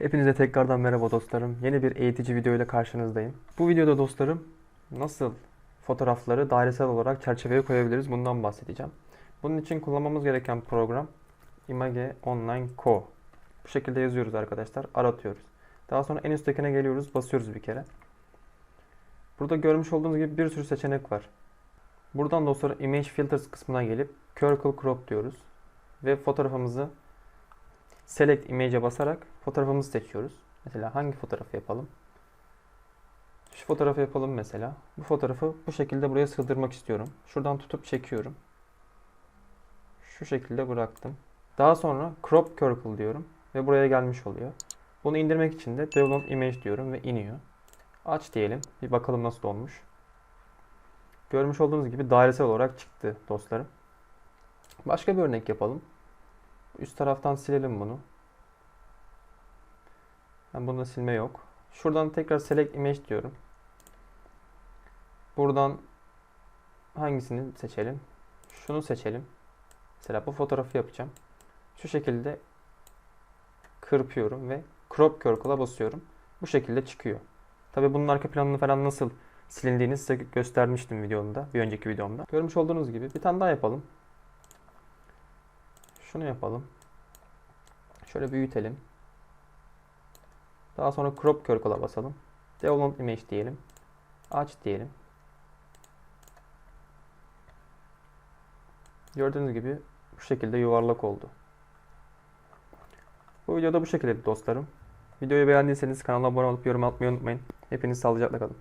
Hepinize tekrardan merhaba dostlarım. Yeni bir eğitici video ile karşınızdayım. Bu videoda dostlarım nasıl fotoğrafları dairesel olarak çerçeveye koyabiliriz bundan bahsedeceğim. Bunun için kullanmamız gereken program Image Online Co. Bu şekilde yazıyoruz arkadaşlar, aratıyoruz. Daha sonra en üsttekine geliyoruz, basıyoruz bir kere. Burada görmüş olduğunuz gibi bir sürü seçenek var. Buradan dostlar Image Filters kısmına gelip Circle Crop diyoruz. Ve fotoğrafımızı Select Image'e basarak fotoğrafımızı seçiyoruz. Mesela hangi fotoğrafı yapalım? Şu fotoğrafı yapalım mesela. Bu fotoğrafı bu şekilde buraya sığdırmak istiyorum. Şuradan tutup çekiyorum. Şu şekilde bıraktım. Daha sonra Crop Circle diyorum ve buraya gelmiş oluyor. Bunu indirmek için de Download Image diyorum ve iniyor. Aç diyelim. Bir bakalım nasıl olmuş. Görmüş olduğunuz gibi dairesel olarak çıktı dostlarım. Başka bir örnek yapalım. Üst taraftan silelim bunu. Ben bunda silme yok. Şuradan tekrar select image diyorum. Buradan hangisini seçelim? Şunu seçelim. Mesela bu fotoğrafı yapacağım. Şu şekilde kırpıyorum ve crop circle'a basıyorum. Bu şekilde çıkıyor. Tabi bunun arka planını falan nasıl silindiğini size göstermiştim videomda, bir önceki videomda. Görmüş olduğunuz gibi bir tane daha yapalım. Şunu yapalım. Şöyle büyütelim. Daha sonra crop circle'a basalım. Download image diyelim. Aç diyelim. Gördüğünüz gibi bu şekilde yuvarlak oldu. Bu videoda bu şekilde dostlarım. Videoyu beğendiyseniz kanala abone olup yorum atmayı unutmayın. Hepiniz sağlıcakla kalın.